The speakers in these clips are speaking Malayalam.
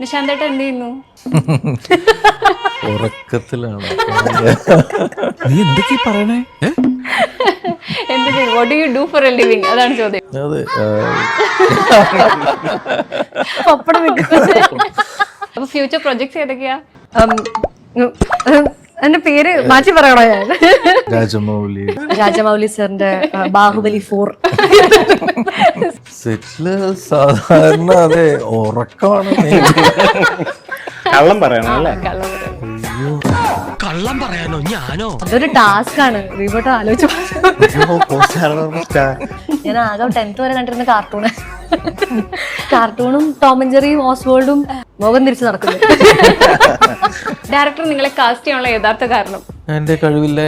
നിശാന്തേട്ട എന്ത് ചെയ്യുന്നു? ഉറക്കത്തിലാണ്. നീ എന്തൊക്കെയാ പറയണേ? എന്ത് ചെയ്യും what you do for a living അതാണ് ചോദ്യം. അതെ പപ്പടം അപ്പൊ ഫ്യൂച്ചർ പ്രൊജക്ട്സ് ഏതൊക്കെയാ? എന്റെ പേര് മാറ്റി പറയണോ ഞാൻ? രാജമൗലി. രാജമൗലി സാറിന്റെ ബാഹുബലി ഫോർ. സെറ്റിൽ സാധാരണ അതെ ഉറക്കമാണ് കള്ളം പറയണം അല്ലേ? കള്ളം പറയാനോ ഞാനോ? അതൊരു ടാസ്ക് ആണ്. റീബോട്ട് ആലോചിച്ചു ഞാൻ ആകെ ടെൻത്ത് വരെ കണ്ടിരുന്ന കാർട്ടൂണ് കാർട്ടൂണും ടോം ആൻഡ് ജെറിയും ഓസ്വേൾഡും മുഖം തിരിച്ചു നടക്കുന്നു. ഡയറക്ടർ നിങ്ങളെ കാസ്റ്റ് ചെയ്യാനുള്ള യഥാർത്ഥ കാരണം. എന്റെ കഴിവില്ല.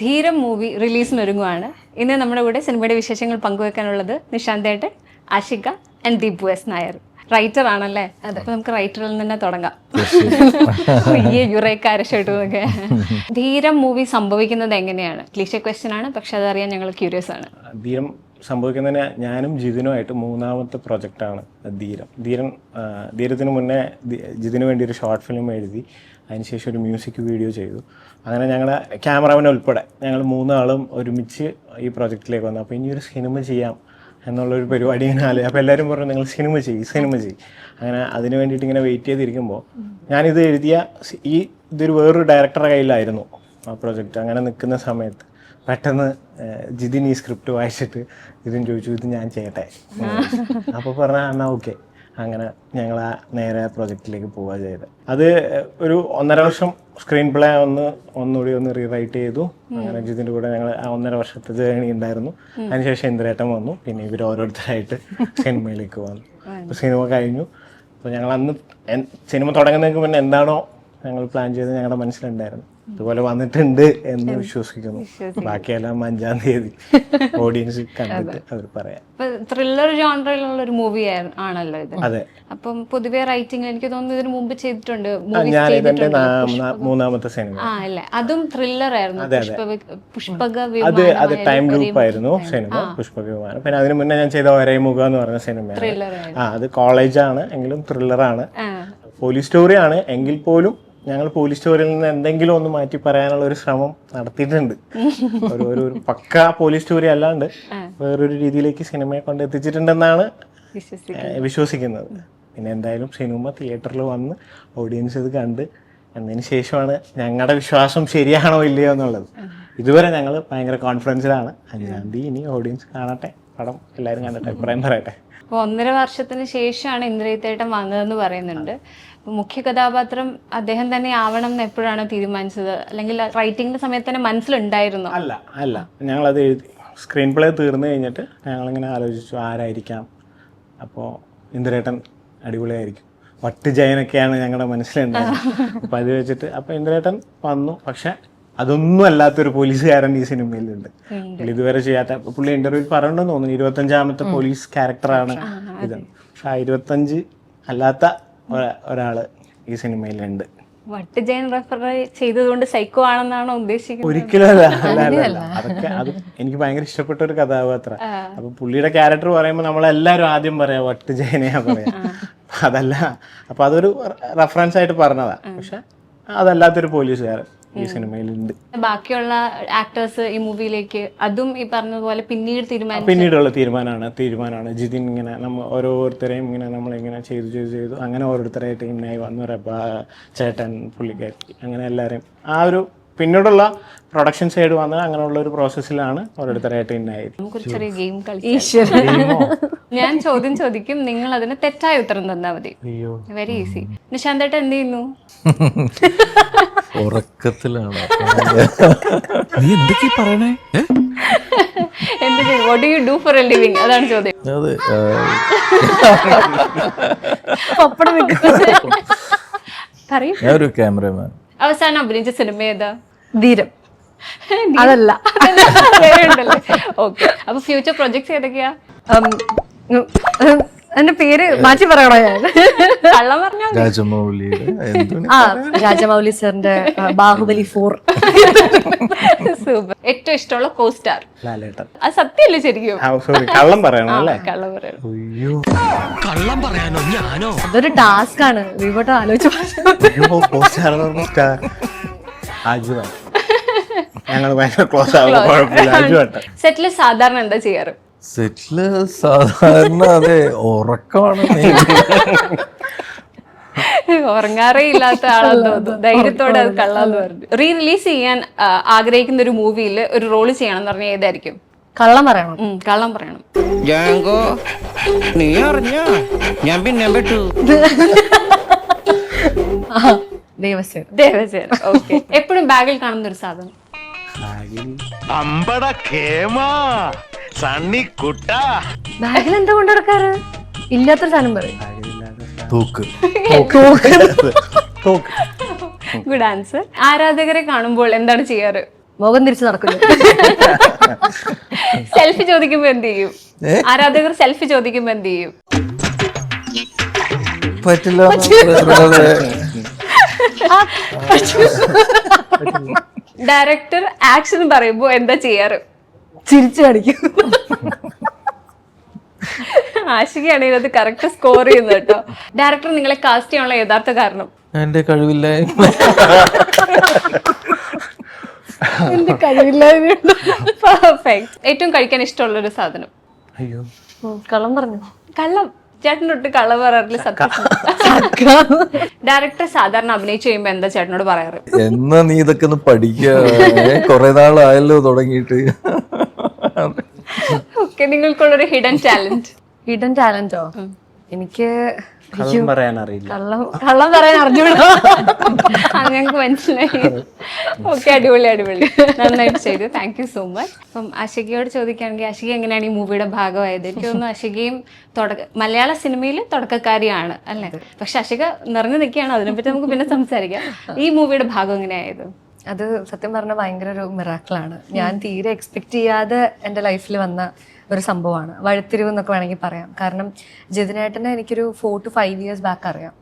ധീരം മൂവി റിലീസിനൊരുങ്ങുവാണ്. ഇന്ന് നമ്മുടെ കൂടെ സിനിമയുടെ വിശേഷങ്ങൾ പങ്കുവെക്കാനുള്ളത് നിശാന്തേട്ടൻ Ashika and Deepu S Nair. Writer ആണല്ലേ? അപ്പൊ നമുക്ക് റൈറ്ററിൽ നിന്ന് തന്നെ തുടങ്ങാം. ധീരം മൂവി സംഭവിക്കുന്നത് എങ്ങനെയാണ്? ക്ലീഷ ക്വസ്റ്റ്യൻ ആണ് പക്ഷെ അതറിയാൻ ഞങ്ങൾ ക്യൂരിയസ് ആണ്. ധീരം സംഭവിക്കുന്നതിന് ഞാനും ജിതിനുമായിട്ട് മൂന്നാമത്തെ പ്രൊജക്റ്റാണ് ധീരം. ധീരൻ ധീരത്തിന് മുന്നേ ജിതിന് വേണ്ടി ഒരു ഷോർട്ട് ഫിലിം എഴുതി അതിനുശേഷം ഒരു മ്യൂസിക് വീഡിയോ ചെയ്തു. അങ്ങനെ ഞങ്ങളെ ക്യാമറമാൻ ഉൾപ്പെടെ ഞങ്ങൾ മൂന്നാളും ഒരുമിച്ച് ഈ പ്രൊജക്റ്റിലേക്ക് വന്നു. അപ്പോൾ ഇനി ഒരു സിനിമ ചെയ്യാം. എന്നുള്ളൊരു പരിപാടി ഇങ്ങനെ ആലോചിച്ചു അപ്പോൾ എല്ലാവരും പറഞ്ഞു നിങ്ങൾ സിനിമ ചെയ്യും സിനിമ ചെയ്യും. അങ്ങനെ അതിന് വേണ്ടിയിട്ട് ഇങ്ങനെ വെയിറ്റ് ചെയ്തിരിക്കുമ്പോൾ ഞാനിത് എഴുതിയ ഈ ഇതൊരു വേറൊരു ഡയറക്ടറുടെ കയ്യിലായിരുന്നു ആ പ്രൊജക്റ്റ് അങ്ങനെ നിൽക്കുന്ന സമയത്ത് പെട്ടെന്ന് ജിതിൻ ഈ സ്ക്രിപ്റ്റ് വായിച്ചിട്ട് ഇതിന് ചോദിച്ചു ഇത് ഞാൻ ചെയ്യട്ടെ? അപ്പോൾ പറഞ്ഞാൽ എന്നാൽ ഓക്കെ അങ്ങനെ ഞങ്ങൾ ആ നേരെ പ്രൊജക്റ്റിലേക്ക് പോവുക ചെയ്തത് അത് ഒരു ഒന്നര വർഷം സ്ക്രീൻ പ്ലേ ഒന്ന് ഒന്നുകൂടി ഒന്ന് റീറൈറ്റ് ചെയ്തു. അങ്ങനെ ജിതിന്റെ കൂടെ ഞങ്ങൾ ആ ഒന്നര വർഷത്തെ ജേണി ഉണ്ടായിരുന്നു. അതിനുശേഷം ഇന്ദ്രേട്ടൻ വന്നു. പിന്നെ ഇവർ ഓരോരുത്തരായിട്ട് സിനിമയിലേക്ക് വന്നു. അപ്പോൾ സിനിമ കഴിഞ്ഞു. അപ്പോൾ ഞങ്ങൾ അന്ന് സിനിമ തുടങ്ങുന്നതിന് മുന്നേ എന്താണോ ഞങ്ങൾ പ്ലാൻ ചെയ്ത് ഞങ്ങളുടെ മനസ്സിലുണ്ടായിരുന്നു. ഇതുപോലെ വന്നിട്ടുണ്ട് എന്ന് വിശ്വസിക്കുന്നു. ബാക്കിയെല്ലാം അഞ്ചാം തീയതി. ഓഡിയൻസ് കണ്ടിട്ട് അവർ പറയാം. ത്രില്ലർ ജോണറിലുള്ള ഒരു മൂവി ആണല്ലോ ഇത്. അതെ. അപ്പം പൊതുവെ റൈറ്റിംഗ് എനിക്ക് തോന്നുന്നു ഇതിന് മുമ്പ് ചെയ്തിട്ടുണ്ട്. ഞാൻ ഇതെന്റെ മൂന്നാമത്തെ സിനിമ ആ അല്ലേ. അതും ത്രില്ലർ ആയിരുന്നു. പുഷ്പ പുഷ്പക അത് അത് ടൈം ലൂപ്പ് ആയിരുന്നു സിനിമ പുഷ്പക വിമാനം പിന്നെ അതിന് മുന്നേ ഞാൻ ചെയ്ത ഒരേ മുഖം എന്ന് പറഞ്ഞ സിനിമ ആ അത് കോളേജാണ് എങ്കിലും ത്രില്ലറാണ് പോലീസ് സ്റ്റോറിയാണ് എങ്കിൽ പോലും ഞങ്ങൾ പോലീസ് സ്റ്റോറിയിൽ നിന്ന് എന്തെങ്കിലും ഒന്ന് മാറ്റി പറയാനുള്ള ഒരു ശ്രമം നടത്തിയിട്ടുണ്ട്. ഒരു പക്ക പോലീസ് സ്റ്റോറി അല്ലാണ്ട് വേറൊരു രീതിയിലേക്ക് സിനിമയെ കൊണ്ട് എത്തിച്ചിട്ടുണ്ടെന്നാണ് വിശ്വസിക്കുന്നു വിശ്വസിക്കുന്നത്. പിന്നെ എന്തായാലും സിനിമ തിയേറ്ററിൽ വന്ന് ഓഡിയൻസ് ഇത് കണ്ട് എന്നതിന് ശേഷമാണ് ഞങ്ങളുടെ വിശ്വാസം ശരിയാണോ ഇല്ലയോ എന്നുള്ളത്. ഇതുവരെ ഞങ്ങൾ ഭയങ്കര കോൺഫിഡൻസിലാണ് അഞ്ചാം തീയതി ഇനി ഓഡിയൻസ് കാണട്ടെ. പടം എല്ലാവരും കണ്ടിട്ട് അഭിപ്രായം പറയട്ടെ. അപ്പൊ ഒന്നര വർഷത്തിന് ശേഷമാണ് ഇന്ദ്രിയത്തേട്ടൻ വന്നതെന്ന് പറയുന്നുണ്ട്. അപ്പോൾ മുഖ്യ കഥാപാത്രം അദ്ദേഹം തന്നെ ആവണം എന്ന് എപ്പോഴാണ് തീരുമാനിച്ചത്? അല്ലെങ്കിൽ റൈറ്റിംഗിന്റെ സമയത്ത് തന്നെ മനസ്സിലുണ്ടായിരുന്നു? അല്ല അല്ല. ഞങ്ങളത് എഴുതി സ്ക്രീൻ പ്ലേ തീർന്നു കഴിഞ്ഞിട്ട് ഞങ്ങളിങ്ങനെ ആലോചിച്ചു ആരായിരിക്കാം. അപ്പോൾ ഇന്ദ്രേട്ടൻ അടിപൊളിയായിരിക്കും. വട്ട് ജയനൊക്കെയാണ് ഞങ്ങളുടെ മനസ്സിലുണ്ടായിരുന്നത്. അപ്പോൾ അത് വെച്ചിട്ട് അപ്പോൾ ഇന്ദ്രേട്ടൻ വന്നു. പക്ഷെ അതൊന്നും അല്ലാത്തൊരു പോലീസുകാരൻ ഈ സിനിമയിലുണ്ട്. പുള്ളി ഇതുവരെ ചെയ്യാത്ത പുള്ളി ഇന്റർവ്യൂവിൽ പറയണ്ടെന്ന് തോന്നുന്നു. ഇരുപത്തഞ്ചാമത്തെ പോലീസ് ക്യാരക്ടറാണ് ഇത്. പക്ഷെ ആ ഇരുപത്തഞ്ച് അല്ലാത്ത ഒരാ- ഒരാൾ ഈ സിനിമയിലുണ്ട്. വട്ട് ജയൻ റെഫർ ചെയ്തതുകൊണ്ട് സൈക്കോ ആണെന്നാണോ ഉദ്ദേശിക്കുന്നത്? ഒരിക്കലും അതൊക്കെ അത് എനിക്ക് ഭയങ്കര ഇഷ്ടപ്പെട്ട ഒരു കഥാപാത്രം അപ്പൊ പുള്ളിയുടെ ക്യാരക്ടർ പറയുമ്പോൾ നമ്മളെല്ലാരും ആദ്യം പറയാ വട്ട് ജയനെയാ പറയാ. അതല്ല അപ്പൊ അതൊരു റെഫറൻസ് ആയിട്ട് പറഞ്ഞതാ. പക്ഷെ അതല്ലാത്തൊരു പോലീസുകാരൻ. ഈ സിനിമയിലുണ്ട്. ബാക്കിയുള്ള ആക്ടേഴ്സ് ഈ മൂവിയിലേക്ക് അതും ഈ പറഞ്ഞതുപോലെ പിന്നീട് തീരുമാനം പിന്നീടുള്ള തീരുമാനമാണ് തീരുമാനമാണ് ജിതിൻ ഇങ്ങനെ നമ്മൾ ഓരോരുത്തരെയും ഇങ്ങനെ നമ്മളിങ്ങനെ ചെയ്തു ചെയ്തു ചെയ്തു. അങ്ങനെ ഓരോരുത്തരായിട്ട് ഇങ്ങനെ വന്നു. റബ്ബ ചേട്ടൻ പുള്ളിക്കാരി അങ്ങനെ എല്ലാവരെയും. ആ ഒരു പിന്നീടുള്ള പ്രൊഡക്ഷൻ സൈഡ് വന്ന് അങ്ങനെയുള്ള ഒരു പ്രോസസ്സിലാണ് ഓരോരുത്തരായിട്ട് ഞാൻ ചോദ്യം ചോദിക്കും. നിങ്ങൾ അതിന് തെറ്റായ ഉത്തരം തന്നാൽ മതി. അയ്യോ. വെരി ഈസി നിശാന്തേട്ട എന്ത് ചെയ്യുന്നു? ഉറക്കത്തിലാണ്. നീ എന്തൊക്കെ പറയണേ? What you do for a living അതാണ് ചോദ്യം. അതെ പപ്പടം വെക്കുന്നത്. പറയും. ഞാൻ ഒരു ക്യാമറമാൻ. അവസാനം അഭിനയിച്ച സിനിമ ഏതാ? ധീരം. അതല്ല. ഓക്കെ അപ്പൊ ഫ്യൂച്ചർ പ്രൊജക്ട്സ് ഏതൊക്കെയാ? എന്റെ പേര് മാറ്റി പറയണോ ഞാൻ? കള്ളം ആ രാജമൗലി സാറിന്റെ ബാഹുബലി ഫോർ. സൂപ്പർ. ഏറ്റവും ഇഷ്ടമുള്ള കോ സ്റ്റാർ ലാലേട്ടൻ. അത് സത്യല്ലേ ശരിക്കും? സോറി കള്ളം പറയണം അല്ലേ? കള്ളം പറയണം. അയ്യോ. കള്ളം പറയാനോ ഞാനോ? അതൊരു ടാസ്ക് ആണ്. വിവോട്ട് ആലോചിച്ച് ഞങ്ങൾ ഭയങ്കര ക്ലോസ് കുഴപ്പമില്ല. സെറ്റിൽ സാധാരണ എന്താ ചെയ്യാറ്? സെറ്റിൽ സാധാരണ അതെ ഉറക്കമാണ്. ഉറങ്ങാറേ ഇല്ലാത്ത ആളാന്ന് ധൈര്യത്തോടെ അത് കള്ളാന്ന് പറഞ്ഞു. റീ റിലീസ് ചെയ്യാൻ ആഗ്രഹിക്കുന്ന ഒരു മൂവിയിൽ ഒരു റോൾ ചെയ്യണം എന്ന് പറഞ്ഞാൽ ഏതായിരിക്കും? കള്ളം പറയണം. കള്ളം പറയണം. ജാങ്കോ നീ അറിഞ്ഞ? ഞാൻ പിന്നെ പെട്ടു. ഓക്കെ. എപ്പോഴും ബാഗിൽ കാണുന്ന ഒരു സാധനം. അമ്പട കേമാ. സണ്ണി കുട്ട ബാഗിൽ എന്താ കൊണ്ടുനടക്കാറ് ഇല്ലാത്തൊരു സാധനം പറയും. തൂക്ക്. ഗുഡ് ആൻസർ ആരാധകരെ കാണുമ്പോൾ എന്താണ് ചെയ്യാറ്? മുഖം തിരിച്ചു നടക്കുന്നു. സെൽഫി ചോദിക്കുമ്പോ എന്ത് ചെയ്യും? ആരാധകർ സെൽഫി ചോദിക്കുമ്പോ എന്ത് ചെയ്യും? പറ്റില്ല. ഡയറക്ടർ ആക്ഷൻ പറയുമ്പോ എന്താ ചെയ്യാറ്? ചിരിച്ചു കാണിക്കും ആശികയാണ് ഇതിനകത്ത് കറക്റ്റ് സ്കോർ ചെയ്യുന്നത് കേട്ടോ. ഡയറക്ടർ നിങ്ങളെ കാസ്റ്റ് ചെയ്യാനുള്ള യഥാർത്ഥ കാരണം? എന്റെ കഴിവില്ല. എന്റെ കഴിവില്ലായ്മ പെർഫെക്റ്റ് ഏറ്റവും കഴിക്കാൻ ഇഷ്ടമുള്ള ഒരു സാധനം? അയ്യോ. കള്ളം പറഞ്ഞു. കള്ളം. ചേട്ടനൊട്ട് കള്ള പറയാറില്ല സത്യം. ഡയറക്ടർ സാധാരണ അഭിനയിച്ചു കഴിയുമ്പോ എന്താ ചേട്ടനോട് പറയാറ്? എന്നാ നീ ഇതൊക്കെ ഒന്ന് പഠിക്കുക കൊറേ നാളായല്ലോ തുടങ്ങിയിട്ട്. ഓക്കെ നിങ്ങൾക്കുള്ളൊരു ഹിഡൻ ടാലന്റ് ഹിഡൻ ടാലന്റോ എനിക്ക് കള്ളം പറയാൻ അറിയില്ല. കള്ളം കള്ളം പറയാൻ അറിഞ്ഞൂടാ. ഞങ്ങൾക്ക് മനസ്സിലായി. ഓക്കെ അടിപൊളി അടിപൊളി. നന്നായിട്ട് ചെയ്തു. താങ്ക് യു സോ മച്ച് അപ്പം അശികയോട് ചോദിക്കുകയാണെങ്കിൽ അശിക എങ്ങനെയാണ് ഈ മൂവിയുടെ ഭാഗമായത്? എനിക്ക് തോന്നുന്നു അശികയും തുടക്ക മലയാള സിനിമയിൽ തുടക്കക്കാരിയാണ് അല്ലേ? പക്ഷെ അശിക നിറഞ്ഞു നിൽക്കുകയാണ്. അതിനെപ്പറ്റി നമുക്ക് പിന്നെ സംസാരിക്കാം. ഈ മൂവിയുടെ ഭാഗം എങ്ങനെയായത്? അത് സത്യം പറഞ്ഞ ഭയങ്കര ഒരു മിറാക്കിളാണ് ഞാൻ തീരെ എക്സ്പെക്ട് ചെയ്യാതെ എന്റെ ലൈഫിൽ വന്ന ഒരു സംഭവമാണ്. വഴിത്തിരിവ് എന്നൊക്കെ വേണമെങ്കിൽ പറയാം. കാരണം ജിതിനേട്ടനെ എനിക്കൊരു four two five years back അറിയാം.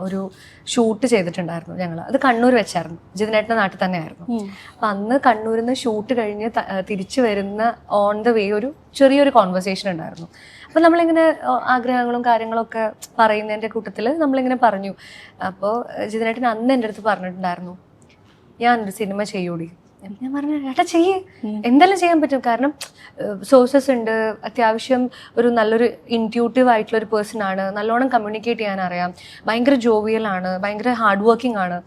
ഒരു ഷൂട്ട് ചെയ്തിട്ടുണ്ടായിരുന്നു ഞങ്ങൾ അത് കണ്ണൂർ വെച്ചായിരുന്നു. ജിതിനേട്ടന്റെ നാട്ടിൽ തന്നെയായിരുന്നു. അപ്പം അന്ന് കണ്ണൂരിൽ നിന്ന് ഷൂട്ട് കഴിഞ്ഞ് തിരിച്ചു വരുന്ന ഓൺ ദ വേ ഒരു ചെറിയൊരു കോൺവെർസേഷൻ ഉണ്ടായിരുന്നു. അപ്പം നമ്മളിങ്ങനെ ആഗ്രഹങ്ങളും കാര്യങ്ങളൊക്കെ പറയുന്നതിന്റെ കൂട്ടത്തിൽ നമ്മളിങ്ങനെ പറഞ്ഞു. അപ്പോൾ ജിതിനേട്ടൻ അന്ന് എന്റെ അടുത്ത് പറഞ്ഞിട്ടുണ്ടായിരുന്നു. ഞാനൊരു സിനിമ ചെയ്യൂടി. ഞാൻ പറഞ്ഞു ഏട്ടാ ചെയ്യേ. എന്തെല്ലാം ചെയ്യാൻ പറ്റും? കാരണം സോഴ്സസ് ഉണ്ട്. അത്യാവശ്യം ഒരു നല്ലൊരു ഇന്റ്യൂട്ടീവ് ആയിട്ടുള്ള ഒരു പേഴ്സൺ ആണ്. നല്ലോണം കമ്മ്യൂണിക്കേറ്റ് ചെയ്യാൻ അറിയാം. ഭയങ്കര ജോവിയൽ ആണ്. ഭയങ്കര ഹാർഡ് വർക്കിംഗ് ആണ്.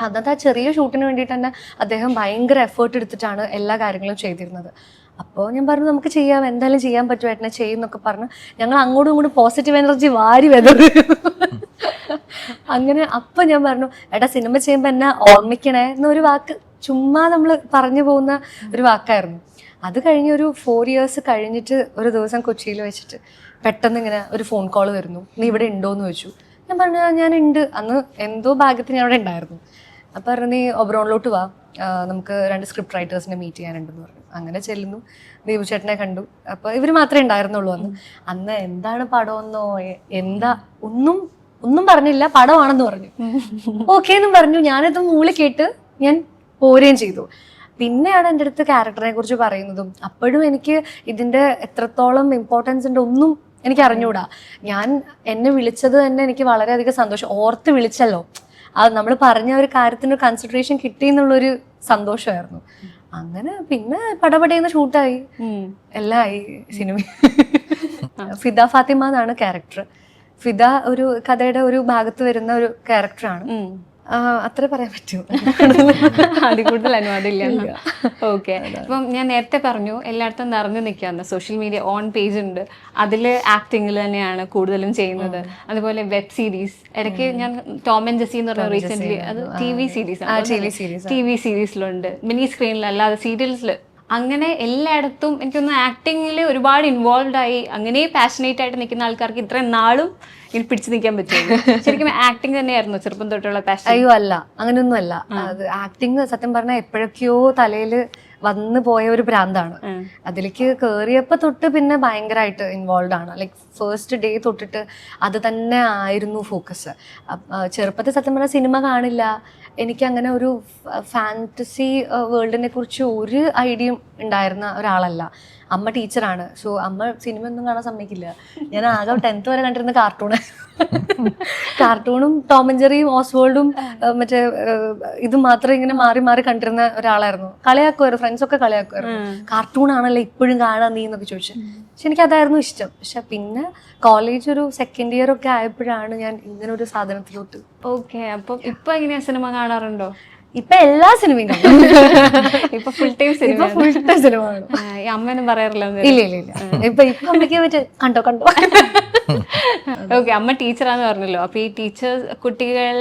അന്നത്തെ ആ ചെറിയ ഷൂട്ടിന് വേണ്ടിയിട്ട് തന്നെ അദ്ദേഹം ഭയങ്കര എഫേർട്ട് എടുത്തിട്ടാണ് എല്ലാ കാര്യങ്ങളും ചെയ്തിരുന്നത്. അപ്പോൾ ഞാൻ പറഞ്ഞു നമുക്ക് ചെയ്യാം. എന്തായാലും ചെയ്യാൻ പറ്റും ഏട്ടനെ. ചെയ്യുന്നൊക്കെ പറഞ്ഞു. ഞങ്ങൾ അങ്ങോട്ടും ഇങ്ങോട്ടും പോസിറ്റീവ് എനർജി വാരി വെതറി അങ്ങനെ അപ്പം ഞാൻ പറഞ്ഞു ഏട്ടാ സിനിമ ചെയ്യുമ്പോൾ എന്നാ ഓർമ്മിക്കണേ എന്നൊരു വാക്ക് ചുമ്മാ നമ്മൾ പറഞ്ഞു പോകുന്ന ഒരു വാക്കായിരുന്നു. അത് കഴിഞ്ഞ് ഒരു ഫോർ ഇയേഴ്സ് കഴിഞ്ഞിട്ട് ഒരു ദിവസം കൊച്ചിയിൽ വെച്ചിട്ട് പെട്ടെന്ന് ഇങ്ങനെ ഒരു ഫോൺ കോൾ വരുന്നു. നീ ഇവിടെ ഉണ്ടോ എന്ന് ചോദിച്ചു. ഞാൻ പറഞ്ഞു "ആ, ഞാൻ ഉണ്ട് അന്ന് എന്തോ ഭാഗ്യത്തിന് ഞാൻ അവിടെ ഉണ്ടായിരുന്നു. അപ്പം നീ ഒബ്രോണിലോട്ട് വാ. നമുക്ക് രണ്ട് സ്ക്രിപ്റ്റ് റൈറ്റേഴ്സിനെ മീറ്റ് ചെയ്യാനുണ്ടെന്ന് പറഞ്ഞു. അങ്ങനെ ചെല്ലുന്നു. ദീപു ചേട്ടനെ കണ്ടു. അപ്പോൾ ഇവർ മാത്രമേ ഉണ്ടായിരുന്നുള്ളൂ അന്ന്. അന്ന് എന്താണ് പടമെന്നോ എന്താ ഒന്നും ഒന്നും പറഞ്ഞില്ല. പടമാണെന്ന് പറഞ്ഞു. ഓക്കെ എന്നും പറഞ്ഞു. ഞാനത് മൂളി കേട്ട് ഞാൻ പോരുകയും ചെയ്തു. പിന്നെയാണ് എന്റെ അടുത്ത് ക്യാരക്ടറിനെ കുറിച്ച് പറയുന്നതും. അപ്പോഴും എനിക്ക് ഇതിന്റെ എത്രത്തോളം ഇമ്പോർട്ടൻസ് ഉണ്ട് ഒന്നും എനിക്ക് അറിഞ്ഞുകൂടാ ഞാൻ എന്നെ വിളിച്ചത് തന്നെ എനിക്ക് വളരെയധികം സന്തോഷം. ഓർത്ത് വിളിച്ചല്ലോ. അത് നമ്മൾ പറഞ്ഞ ഒരു കാര്യത്തിന് കൺസിഡറേഷൻ കിട്ടി എന്നുള്ളൊരു സന്തോഷമായിരുന്നു. അങ്ങനെ പിന്നെ പടപടയെന്ന് ഷൂട്ടായി. എല്ലാം ആയി സിനിമ. ഫിദ ഫാത്തിമ എന്നാണ് ക്യാരക്ടർ ഫിദ ഒരു കഥയുടെ ഒരു ഭാഗത്ത് വരുന്ന ഒരു ക്യാരക്ടറാണ് അത്ര പറയാൻ പറ്റൂ. അതിൽ കൂടുതൽ അനുവാദമില്ല. ഓക്കെ അപ്പം ഞാൻ നേരത്തെ പറഞ്ഞു എല്ലായിടത്തും നിറഞ്ഞു നിൽക്കാന്ന് സോഷ്യൽ മീഡിയ ഓൺ പേജ് ഉണ്ട്. അതിൽ ആക്ടിങ്ങിൽ തന്നെയാണ് കൂടുതലും ചെയ്യുന്നത്. അതുപോലെ വെബ് സീരീസ് ഇടയ്ക്ക് ഞാൻ ടോം ആൻഡ് ജെസി എന്ന് പറഞ്ഞ റീസെന്റ് അത് T V series T V സീരീസിലുണ്ട് mini സ്ക്രീനിൽ അല്ലാതെ സീരിയൽസിൽ അങ്ങനെ എല്ലായിടത്തും എനിക്കൊന്ന് ആക്ടിങ്ങിൽ ഒരുപാട് ഇൻവോൾവ് ആയി. അങ്ങനെ പാഷനേറ്റ് ആയിട്ട് നിൽക്കുന്ന ആൾക്കാർക്ക് ഇത്രയും നാളും ഇനി പിടിച്ചു നിൽക്കാൻ പറ്റും ശരിക്കും ആക്ടിങ് തന്നെയായിരുന്നു ചെറുപ്പം തൊട്ടുള്ള പാഷൻ അയ്യോ അല്ല. അങ്ങനെയൊന്നും അല്ല അത് ആക്ടിങ് സത്യം പറഞ്ഞാൽ എപ്പോഴൊക്കെയോ തലയിൽ വന്നു പോയ ഒരു ഭ്രാന്താണ് അതിലേക്ക് കയറിയപ്പോ തൊട്ട് പിന്നെ ഭയങ്കരമായിട്ട് ഇൻവോൾവ് ആണ്. ലൈക് ഫസ്റ്റ് ഡേ തൊട്ടിട്ട് അത് തന്നെ ആയിരുന്നു ഫോക്കസ് ചെറുപ്പത്തിൽ സത്യം പറഞ്ഞാൽ സിനിമ കാണില്ല. എനിക്ക് അങ്ങനെ ഒരു ഫാന്റസി വേൾഡിനെ കുറിച്ച് ഒരു ഐഡിയയും ഉണ്ടായിരുന്ന ഒരാളല്ല. അമ്മ ടീച്ചറാണ്. സോ അമ്മ സിനിമ ഒന്നും കാണാൻ സമ്മതിക്കില്ല. ഞാൻ ആകെ ടെൻത്ത് വരെ കണ്ടിരുന്ന കാർട്ടൂണ് കാർട്ടൂണും ടോം ആൻഡ് ജെറിയും ഓസ്വേൾഡും മറ്റേ ഇത് മാത്രം ഇങ്ങനെ മാറി മാറി കണ്ടിരുന്ന ഒരാളായിരുന്നു. കളിയാക്കുമായിരുന്നു ഫ്രണ്ട്സ് ഒക്കെ കളിയാക്കുമായിരുന്നു. കാർട്ടൂൺ ആണല്ലോ ഇപ്പോഴും കാണാൻ നീ എന്നൊക്കെ ചോദിച്ചു. പക്ഷെ എനിക്ക് അതായിരുന്നു ഇഷ്ടം. പക്ഷെ പിന്നെ കോളേജ് ഒരു സെക്കൻഡ് ഇയർ ഒക്കെ ആയപ്പോഴാണ് ഞാൻ ഇങ്ങനെ ഒരു സാധനത്തിലോട്ട്. ഓക്കെ അപ്പൊ ഇപ്പൊ എങ്ങനെയാ സിനിമ കാണാറുണ്ടോ? ഇപ്പൊ എല്ലാ സിനിമയും ഇപ്പൊ ഫുൾ ടൈം സിനിമ ഇപ്പൊ ഫുൾ ടൈം സിനിമ കാണും പറയാറില്ല ഇല്ല ഇല്ല ഇല്ല. ഇപ്പൊ ഇപ്പൊ അമ്മയ്ക്ക് പറ്റും കണ്ടോ കണ്ടോ? ഓക്കെ അമ്മ ടീച്ചറാന്ന് പറഞ്ഞല്ലോ. അപ്പൊ ഈ ടീച്ചർ കുട്ടികൾ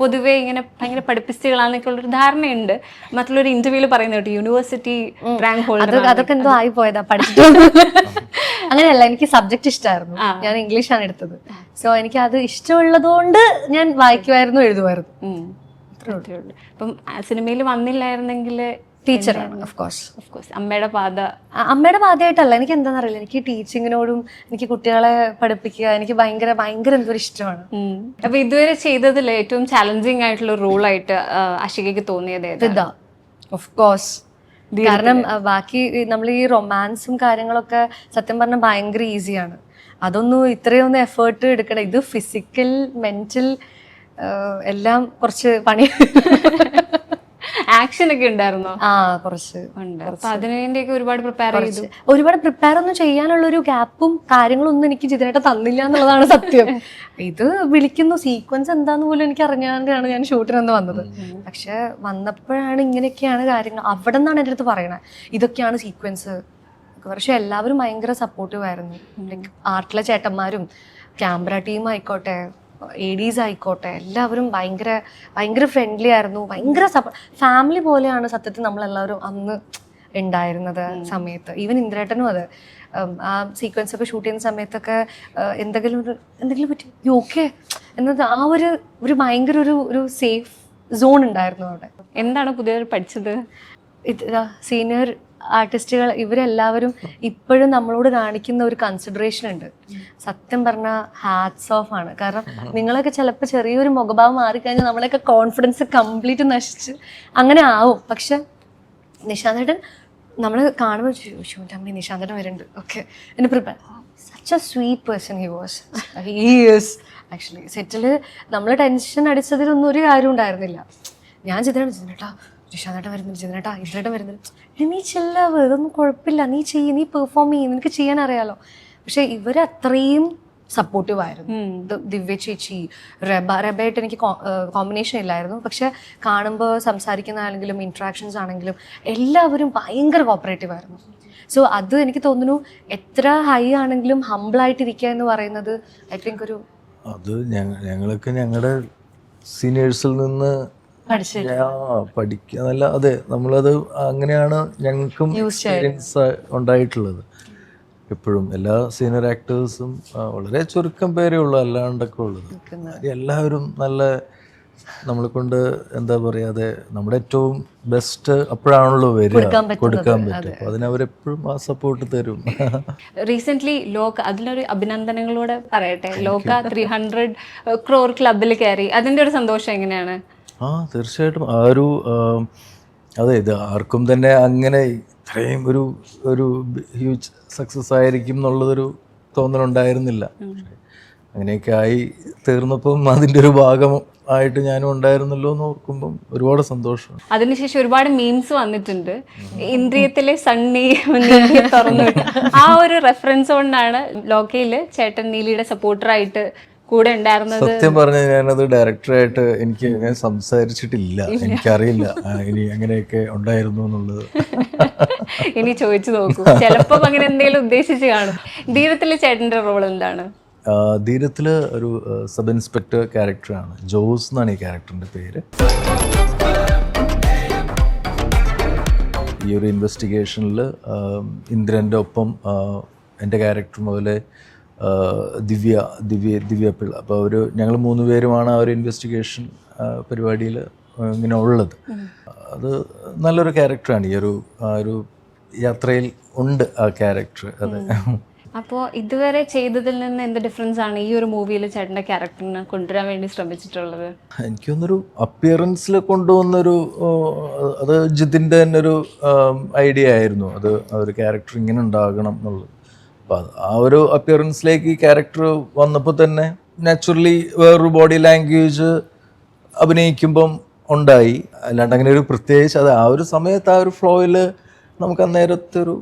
പൊതുവെ ഇങ്ങനെ ഭയങ്കര പഠിപ്പിച്ചുകളാന്നൊക്കെ ഉള്ളൊരു ധാരണയുണ്ട്. മറ്റുള്ളൊരു ഇന്റർവ്യൂൽ പറയുന്നത് കേട്ടോ. യൂണിവേഴ്സിറ്റി റാങ്ക് ഹോൾഡർ അതൊക്കെ എന്തോ ആയി പോയതാ പഠിച്ചു അങ്ങനെയല്ല എനിക്ക് സബ്ജക്ട് ഇഷ്ടമായിരുന്നു ഞാൻ ഇംഗ്ലീഷാണ് എടുത്തത്. സോ എനിക്ക് അത് ഇഷ്ടമുള്ളതുകൊണ്ട് ഞാൻ വായിക്കുമായിരുന്നു എഴുതുമായിരുന്നു. അപ്പം സിനിമയിൽ വന്നില്ലായിരുന്നെങ്കിൽ ടീച്ചറാണ് ഓഫ് കോഴ്സ് ഓഫ് കോഴ്സ് അമ്മയുടെ പാത. അമ്മയുടെ പാതയായിട്ടല്ല. എനിക്ക് എന്താണെന്ന് അറിയില്ല. എനിക്ക് ടീച്ചിങ്ങിനോടും എനിക്ക് കുട്ടികളെ പഠിപ്പിക്കുക എനിക്ക് ഭയങ്കര ഭയങ്കര എന്തൊരു ഇഷ്ടമാണ്. അപ്പൊ ഇതുവരെ ചെയ്തതിൽ ഏറ്റവും ചാലഞ്ചിങ് ആയിട്ടുള്ള റൂളായിട്ട് അഷികയ്ക്ക് തോന്നിയത് ഏതാ? ഇതാ ഓഫ് കോഴ്സ് കാരണം ബാക്കി നമ്മൾ ഈ റൊമാൻസും കാര്യങ്ങളൊക്കെ സത്യം പറഞ്ഞാൽ ഭയങ്കര ഈസിയാണ് അതൊന്നും ഇത്രയൊന്നും എഫേർട്ട് എടുക്കണം ഇത് ഫിസിക്കൽ മെന്റൽ എല്ലാം കുറച്ച് പണി. ആക്ഷൻ ഒക്കെ ഉണ്ടായിരുന്നോ? ആ കുറച്ച്. ഉണ്ട്. അപ്പൊ ഒരുപാട് പ്രിപ്പയർ ചെയ്തു. ഒരുപാട് പ്രിപ്പയർ ഒന്നും ചെയ്യാനുള്ള ഒരു ഗ്യാപ്പും കാര്യങ്ങളും ഒന്നും എനിക്ക് ജിതനായിട്ട് തന്നില്ല എന്നുള്ളതാണ് സത്യം. ഇത് വിളിക്കുന്നു സീക്വൻസ് എന്താന്ന് പോലും എനിക്ക് അറിഞ്ഞാണ്ടാണ് ഞാൻ ഷൂട്ടിനൊന്ന് വന്നത്. പക്ഷെ വന്നപ്പോഴാണ് ഇങ്ങനെയൊക്കെയാണ് കാര്യങ്ങൾ. അവിടെ നിന്നാണ് എന്റെ അടുത്ത് പറയണത് ഇതൊക്കെയാണ് സീക്വൻസ് പക്ഷെ എല്ലാവരും ഭയങ്കര സപ്പോർട്ടീവ് ആയിരുന്നു. ലൈക്ക് ആർട്ടിലെ ചേട്ടന്മാരും ക്യാമറ ടീം ആയിക്കോട്ടെ എഡീസ് ആയിക്കോട്ടെ എല്ലാവരും ഭയങ്കര ഭയങ്കര ഫ്രണ്ട്ലി ആയിരുന്നു. ഭയങ്കര ഫാമിലി പോലെയാണ് സത്യത്തിൽ നമ്മളെല്ലാവരും അന്ന് ഉണ്ടായിരുന്നത് സമയത്ത്. ഈവൻ ഇന്ദ്രേട്ടനും അത്. ആ സീക്വൻസ് ഒക്കെ ഷൂട്ട് ചെയ്യുന്ന സമയത്തൊക്കെ എന്തെങ്കിലും ഒരു എന്തെങ്കിലും പറ്റി? ഓക്കെ എന്നത് ആ ഒരു ഒരു ഭയങ്കര ഒരു ഒരു സേഫ് സോൺ ഉണ്ടായിരുന്നു അവിടെ. എന്താണ് പുതിയ പഠിച്ചത്? ഇത് സീനിയർ ആർട്ടിസ്റ്റുകൾ ഇവരെല്ലാവരും ഇപ്പോഴും നമ്മളോട് കാണിക്കുന്ന ഒരു കൺസിഡറേഷൻ ഉണ്ട്. സത്യം പറഞ്ഞാൽ ഹാറ്റ്സ് ഓഫ് ആണ്. കാരണം നിങ്ങളൊക്കെ ചിലപ്പോൾ ചെറിയൊരു മുഖഭാവം മാറിക്കഴിഞ്ഞാൽ നമ്മളെയൊക്കെ കോൺഫിഡൻസ് കംപ്ലീറ്റ് നശിച്ച് അങ്ങനെ ആവും. പക്ഷെ നിശാന്തേട്ടൻ നമ്മൾ കാണുമ്പോൾ ചോദിച്ചു അമ്മ നിശാന്തേട്ടൻ വരുന്നുണ്ട്. ഓക്കെ എന്നെ prepare such a sweet person he was he's actually സെറ്റിൽ നമ്മൾ ടെൻഷൻ അടിച്ചതിലൊന്നും ഒരു കാര്യം ഉണ്ടായിരുന്നില്ല. ഞാൻ ചിത്രം ചിന്തേട്ടാ നിശാന്തേട്ടൻ വരുന്നുണ്ട് ചിന്തേട്ടാ ഇന്ദ്രേട്ടൻ വരുന്നുണ്ട് എടി, നീ ചെല്ലാവ് ഇതൊന്നും കുഴപ്പമില്ല. നീ ചെയ്യ നീ പെർഫോം ചെയ്യും നിനക്ക് ചെയ്യാൻ അറിയാലോ. പക്ഷെ ഇവർ അത്രയും സപ്പോർട്ടീവ് ആയിരുന്നു. ദിവ്യ ചേച്ചി റെബ റെബയായിട്ട് എനിക്ക് കോമ്പിനേഷൻ ഇല്ലായിരുന്നു. പക്ഷെ കാണുമ്പോൾ സംസാരിക്കുന്ന ആണെങ്കിലും ഇൻട്രാക്ഷൻസ് ആണെങ്കിലും എല്ലാവരും ഭയങ്കര കോപ്പറേറ്റീവ് ആയിരുന്നു. സോ അത് എനിക്ക് തോന്നുന്നു എത്ര ഹൈ ആണെങ്കിലും ഹമ്പിളായിട്ടിരിക്കുക എന്ന് പറയുന്നത് ഐ തിങ്ക് ഒരു അത് ഞങ്ങൾക്ക് ഞങ്ങളൊക്കെ ഞങ്ങളുടെ സീനിയേഴ്സിൽ നിന്ന് പഠിക്കുക നല്ല അതെ നമ്മളത് അങ്ങനെയാണ് ഞങ്ങൾക്കും എക്സ്പീരിയൻസ് ഉണ്ടായിട്ടുള്ളത്. എപ്പോഴും എല്ലാ സീനിയർ ആക്ടേഴ്സും വളരെ ചുരുക്കം പേരേ ഉള്ളൂ അല്ലാണ്ടൊക്കെ ഉള്ളത്. എല്ലാവരും നല്ല നമ്മളെ കൊണ്ട് എന്താ പറയുക അതെ നമ്മുടെ ഏറ്റവും ബെസ്റ്റ് അപ്പോഴാണല്ലോ വരിക. കൊടുക്കാൻ പറ്റും. അപ്പൊ അതിനവരെപ്പോഴും ആ സപ്പോർട്ട് തരും. റീസെന്റ് ലോക അതിലൊരു അഭിനന്ദനങ്ങളോടെ പറയട്ടെ. ലോക ത്രീ ഹൺഡ്രഡ് ക്രോർ ക്ലബിൽ കയറി അതിന്റെ ഒരു സന്തോഷം എങ്ങനെയാണ്? ആ തീർച്ചയായിട്ടും. ആ ഒരു അതെ ഇത് ആർക്കും തന്നെ അങ്ങനെ ഇത്രയും ഒരു ഒരു ഹ്യൂജ് സക്സസ് ആയിരിക്കും എന്നുള്ളതൊരു തോന്നലുണ്ടായിരുന്നില്ല. അങ്ങനെയൊക്കെ ആയി തീർന്നപ്പം അതിന്റെ ഒരു ഭാഗം ആയിട്ട് ഞാനും ഉണ്ടായിരുന്നല്ലോ എന്ന് ഓർക്കുമ്പം ഒരുപാട് സന്തോഷം. അതിനുശേഷം ഒരുപാട് മീംസ് വന്നിട്ടുണ്ട്. ഇന്ദ്രിയത്തിലെ സണ്ണി തുറന്നു ആ ഒരു റെഫറൻസ് കൊണ്ടാണ് ലോക്കയിൽ ചേട്ടൻ നീലിയുടെ സപ്പോർട്ടറായിട്ട് കൂടെ ഉണ്ടായിരുന്നത്? സത്യം പറഞ്ഞ ഞാനത് ഡയറക്ടറായിട്ട് എനിക്ക് ഞാൻ സംസാരിച്ചിട്ടില്ല. എനിക്കറിയില്ല. ഇനി അങ്ങനെയൊക്കെ ഉണ്ടായിരുന്നു എന്നുള്ളത്. ഇനി ചോദിച്ചു നോക്കൂ. ചിലപ്പോ അങ്ങനെ എന്തെങ്കിലും ഉദ്ദേശിച്ച് കാണും. ധീരത്തിലെ ചേട്ടന്റെ റോൾ എന്താണ്? ധീരത്തിൽ ഒരു സബ് ഇൻസ്പെക്ടർ ക്യാരക്ടറാണ്. ജോസ് എന്നാണ് ഈ ക്യാരക്ടറിന്റെ പേര്. ഈ ഒരു ഇൻവെസ്റ്റിഗേഷനിൽ ഇന്ദ്രന്റെ ഒപ്പം എന്റെ ക്യാരക്ടറും അതുപോലെ ദിവ്യ ദിവ്യ ദിവ്യ പിള്ള. അപ്പോൾ അവർ ഞങ്ങൾ മൂന്ന് പേരുമാണ് ആ ഒരു ഇൻവെസ്റ്റിഗേഷൻ പരിപാടിയിൽ ഇങ്ങനെ ഉള്ളത്. അത് നല്ലൊരു ക്യാരക്ടറാണ് ഈ ഒരു ആ ഒരു യാത്രയിൽ ഉണ്ട് ആ ക്യാരക്ടർ അത് അപ്പോൾ ഇതുവരെ ചെയ്തതിൽ നിന്ന് എന്ത് ഡിഫറൻസ് ആണ് ഈ ഒരു മൂവിയിൽ ചേട്ടന്റെ ക്യാരക്ടറിനെ കൊണ്ടുവരാൻ വേണ്ടി ശ്രമിച്ചിട്ടുള്ളത്? എനിക്കൊന്നൊരു അപ്പിയറൻസിൽ കൊണ്ടുവന്നൊരു അത് ജിതിന്റെ തന്നെ ഒരു ഐഡിയ ആയിരുന്നു. അത് ഒരു ക്യാരക്ടർ ഇങ്ങനെ ഉണ്ടാകണം എന്നുള്ളത്. അപ്പോൾ ആ ഒരു അപ്പിയറൻസിലേക്ക് ഈ ക്യാരക്ടർ വന്നപ്പോൾ തന്നെ നാച്ചുറലി വേറൊരു ബോഡി ലാംഗ്വേജ് അഭിനയിക്കുമ്പം ഉണ്ടായി. അല്ലാണ്ട് അങ്ങനെ ഒരു പ്രത്യേകിച്ച് അത് ആ ഒരു സമയത്ത് ആ ഒരു ഫ്ലോയിൽ നമുക്ക് അന്നേരത്തെ ഒരു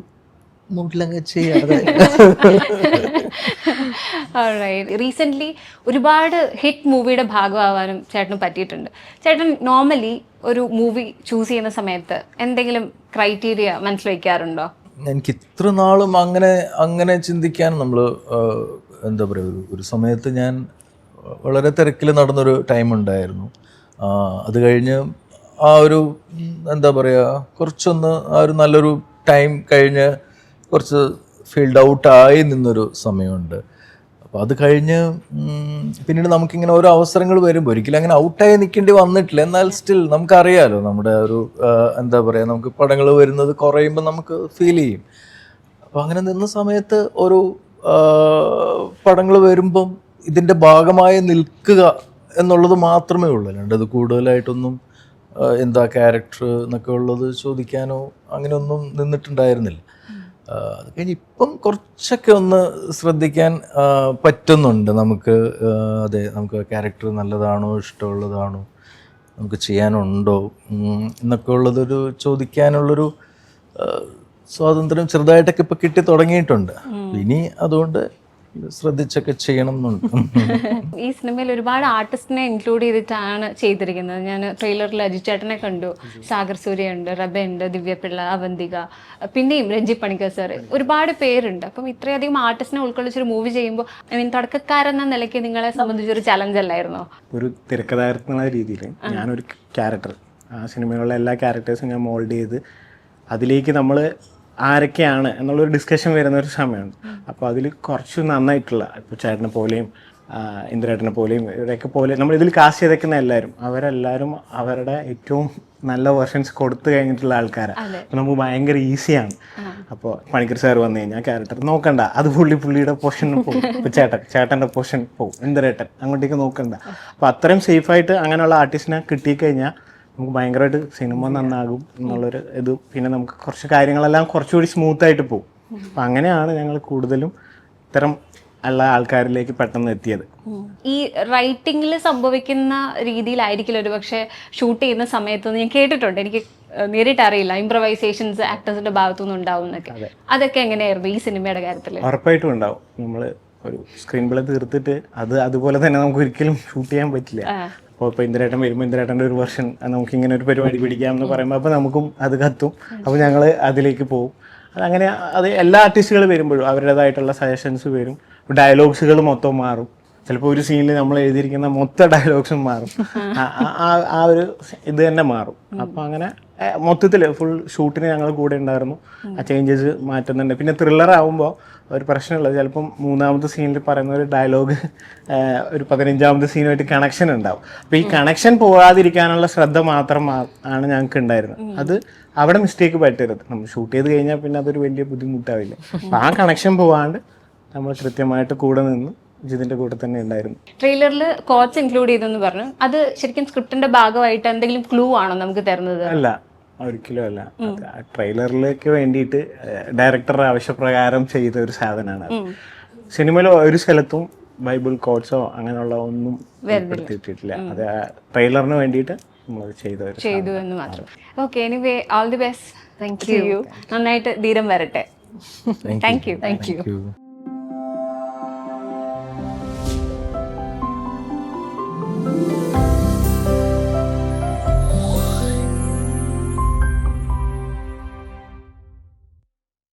റീസെന്റ്ലി ഒരുപാട് ഹിറ്റ് മൂവിയുടെ ഭാഗമാവാനും ചേട്ടന് പറ്റിയിട്ടുണ്ട്. ചേട്ടൻ നോർമലി ഒരു മൂവി ചൂസ് ചെയ്യുന്ന സമയത്ത് എന്തെങ്കിലും ക്രൈറ്റീരിയ മനസ്സിൽ വയ്ക്കാറുണ്ടോ എനിക്ക് ഇത്ര നാളും അങ്ങനെ അങ്ങനെ ചിന്തിക്കാൻ നമ്മൾ എന്താ പറയുക ഒരു സമയത്ത് ഞാൻ വളരെ തിരക്കിൽ നടന്നൊരു ടൈം ഉണ്ടായിരുന്നു അത് കഴിഞ്ഞ് ആ ഒരു എന്താ പറയുക കുറച്ചൊന്ന് ആ ഒരു നല്ലൊരു ടൈം കഴിഞ്ഞ് കുറച്ച് ഫീൽഡ് ഔട്ടായി നിന്നൊരു സമയമുണ്ട്. അപ്പോൾ അത് കഴിഞ്ഞ് പിന്നീട് നമുക്കിങ്ങനെ ഓരോ അവസരങ്ങൾ വരുമ്പോൾ ഒരിക്കലും അങ്ങനെ ഔട്ടായി നിൽക്കേണ്ടി വന്നിട്ടില്ല. എന്നാൽ സ്റ്റിൽ നമുക്കറിയാലോ നമ്മുടെ ഒരു എന്താ പറയുക നമുക്ക് പടങ്ങൾ വരുന്നത് കുറയുമ്പോൾ നമുക്ക് ഫീൽ ചെയ്യും. അപ്പോൾ അങ്ങനെ നിന്ന സമയത്ത് ഒരു പടങ്ങൾ വരുമ്പം ഇതിന്റെ ഭാഗമായി നിൽക്കുക എന്നുള്ളത് മാത്രമേ ഉള്ളൂ. അല്ലാണ്ട് അത് കൂടുതലായിട്ടൊന്നും എന്താ ക്യാരക്ടർ എന്നൊക്കെ ഉള്ളത് ചോദിക്കാനോ അങ്ങനെയൊന്നും നിന്നിട്ടുണ്ടായിരുന്നില്ല. അത് കഴിഞ്ഞ് ഇപ്പം കുറച്ചൊക്കെ ഒന്ന് ശ്രദ്ധിക്കാൻ പറ്റുന്നുണ്ട്. നമുക്ക് അതെ നമുക്ക് ക്യാരക്ടർ നല്ലതാണോ ഇഷ്ടമുള്ളതാണോ നമുക്ക് ചെയ്യാനുണ്ടോ എന്നൊക്കെ ഉള്ളതൊരു ചോദിക്കാനുള്ളൊരു സ്വാതന്ത്ര്യം ചെറുതായിട്ടൊക്കെ ഇപ്പം കിട്ടി തുടങ്ങിയിട്ടുണ്ട്. ഇനി അതുകൊണ്ട് ശ്രദ്ധിച്ചൊക്കെ ചെയ്യണം എന്നുണ്ട് ഈ സിനിമയിൽ ഒരുപാട് ആർട്ടിസ്റ്റിനെ ഇൻക്ലൂഡ് ചെയ്തിട്ടാണ് ചെയ്തിരിക്കുന്നത്. ഞാൻ ട്രെയിലറിൽ അജിത് ചേട്ടനെ കണ്ടു. സാഗർ സൂര്യ ഉണ്ട് റബ ഉണ്ട് ദിവ്യപിള്ള അവന്തിക പിന്നെയും രഞ്ജി പണിക്കർ സാർ ഒരുപാട് പേരുണ്ട്. അപ്പം ഇത്രയധികം ആർട്ടിസ്റ്റിനെ ഉൾക്കൊള്ളിച്ചൊരു മൂവി ചെയ്യുമ്പോൾ ഐ മീൻ തുടക്കക്കാരെന്ന നിലയ്ക്ക് നിങ്ങളെ സംബന്ധിച്ചൊരു ചലഞ്ച് അല്ലായിരുന്നോ? ഒരു തിരക്കഥാകൃത്ത് എന്നുള്ള രീതിയിൽ ഞാനൊരു ക്യാരക്ടർ ആ സിനിമയിലുള്ള എല്ലാ ക്യാരക്ടേഴ്സും ഞാൻ മോൾഡ് ചെയ്ത് അതിലേക്ക് നമ്മൾ ആരൊക്കെയാണ് എന്നുള്ളൊരു ഡിസ്കഷൻ വരുന്ന ഒരു സമയമുണ്ട്. അപ്പോൾ അതിൽ കുറച്ച് നന്നായിട്ടുള്ള ഇപ്പോൾ ചേട്ടനെ പോലെയും ഇന്ദ്രേട്ടനെ പോലെയും ഇവരൊക്കെ പോലെ നമ്മൾ ഇതിൽ കാസ്റ്റ് ചെയ്തേക്കുന്ന എല്ലാവരും അവരെല്ലാവരും അവരുടെ ഏറ്റവും നല്ല വേർഷൻസ് കൊടുത്തു കഴിഞ്ഞിട്ടുള്ള ആൾക്കാരാണ് അപ്പോൾ നമുക്ക് ഭയങ്കര ഈസിയാണ് അപ്പോൾ പണിക്കർ സാർ വന്നു കഴിഞ്ഞാൽ ക്യാരക്ടർ നോക്കണ്ട. അത് പുള്ളി പുള്ളിയുടെ പോർഷൻ പോകും. ഇപ്പോൾ ചേട്ടൻ ചേട്ടന്റെ പോർഷൻ പോകും. ഇന്ദ്രേട്ടൻ അങ്ങോട്ടേക്ക് നോക്കണ്ട. അപ്പോൾ അത്രയും സേഫായിട്ട് അങ്ങനെയുള്ള ആർട്ടിസ്റ്റിനെ കിട്ടിക്കഴിഞ്ഞാൽ നമുക്ക് ഭയങ്കരമായിട്ട് സിനിമ നന്നാകും എന്നുള്ളൊരു ഇത്. പിന്നെ നമുക്ക് കുറച്ച് കാര്യങ്ങളെല്ലാം കുറച്ചുകൂടി സ്മൂത്ത് ആയിട്ട് പോകും അപ്പം അങ്ങനെയാണ് ഞങ്ങൾ കൂടുതലും ഇത്തരം ഉള്ള ആൾക്കാരിലേക്ക് പെട്ടെന്ന് എത്തിയത്. ഈ റൈറ്റിംഗിൽ സംഭവിക്കുന്ന രീതിയിലായിരിക്കില്ല. ഒരു പക്ഷേ ഷൂട്ട് ചെയ്യുന്ന സമയത്ത് ഞാൻ കേട്ടിട്ടുണ്ട്. എനിക്ക് നേരിട്ട് അറിയില്ല ഇംപ്രവൈസേഷൻസ് ആക്ടേഴ്സിന്റെ ഭാഗത്തുനിന്ന് ഉണ്ടാവും എന്നൊക്കെ. അതൊക്കെ എങ്ങനെയായിരുന്നു ഈ സിനിമയുടെ കാര്യത്തിൽ ഉറപ്പായിട്ടും ഉണ്ടാവും. നമ്മൾ ഒരു സ്ക്രീൻ പ്ലേ തീർത്തിട്ട് അത് അതുപോലെ തന്നെ നമുക്ക് ഒരിക്കലും ഷൂട്ട് ചെയ്യാൻ പറ്റില്ല. അപ്പോൾ ഇപ്പോൾ ഇന്ദ്രേട്ടൻ വരുമ്പോൾ ഇന്ദ്രേട്ടന്റെ ഒരു വെർഷൻ നമുക്ക് ഇങ്ങനെ ഒരു പരിപാടി പിടിക്കാം എന്ന് പറയുമ്പോൾ അപ്പോൾ നമുക്കും അത് കത്തും. അപ്പോൾ ഞങ്ങൾ അതിലേക്ക് പോകും അങ്ങനെ അത് എല്ലാ ആർട്ടിസ്റ്റുകൾ വരുമ്പോഴും അവരുടേതായിട്ടുള്ള സജഷൻസ് വരും. ഡയലോഗ്സുകൾ മൊത്തം മാറും. ചിലപ്പോൾ ഒരു സീനിൽ നമ്മൾ എഴുതിയിരിക്കുന്ന മൊത്തം ഡയലോഗ്സും മാറും. ആ ഒരു ഇത് തന്നെ മാറും. അപ്പോൾ അങ്ങനെ മൊത്തത്തിൽ ഫുൾ ഷൂട്ടിന് ഞങ്ങൾ കൂടെ ഉണ്ടായിരുന്നു. ആ ചേഞ്ചസ് മാറ്റുന്നുണ്ട്. പിന്നെ ത്രില്ലർ ആവുമ്പോൾ ഒരു പ്രശ്നമുള്ളത് ചിലപ്പം മൂന്നാമത്തെ സീനിൽ പറയുന്ന ഒരു ഡയലോഗ് ഒരു പതിനഞ്ചാമത്തെ സീനുമായിട്ട് കണക്ഷൻ ഉണ്ടാവും. അപ്പോൾ ഈ കണക്ഷൻ പോകാതിരിക്കാനുള്ള ശ്രദ്ധ മാത്രം ആണ് ഞങ്ങൾക്ക് ഉണ്ടായിരുന്നത്. അത് അവിടെ മിസ്റ്റേക്ക് പറ്റരുത്. നമ്മൾ ഷൂട്ട് ചെയ്ത് കഴിഞ്ഞാൽ പിന്നെ അതൊരു വലിയ ബുദ്ധിമുട്ടാവില്ല. അപ്പം ആ കണക്ഷൻ പോവാണ്ട് നമ്മൾ കൃത്യമായിട്ട് കൂടെ നിന്ന് ജിതിന്റെ കൂടെ തന്നെ ഉണ്ടായിരുന്നു. ട്രെയിലറിൽ കോച്ച് ഇൻക്ലൂഡ് ചെയ്തെന്ന് പറഞ്ഞു. അത് ശരിക്കും സ്ക്രിപ്റ്റിന്റെ ഭാഗമായിട്ട് എന്തെങ്കിലും ക്ലൂ ആണോ നമുക്ക് തരുന്നത്? അല്ല ഒരിക്കലും അല്ല. ആ ട്രെയിലറിലേക്ക് വേണ്ടിയിട്ട് ഡയറക്ടർ ആവശ്യപ്രകാരം ചെയ്ത ഒരു സാധനമാണ് സിനിമയിൽ ഒരു സ്ഥലത്തും ബൈബിൾ കോഡ്സോ അങ്ങനെയുള്ള ഒന്നും ഉൾപ്പെടുത്തിയിട്ടില്ല അത് ട്രെയിലറിന് വേണ്ടിയിട്ട് നമ്മൾ ചെയ്ത ഒരു ചെയ്തു എന്ന് മാത്രം. Okay anyway all the best thank you നന്നായിട്ട് ധീരം വരട്ടെ. Thank you thank you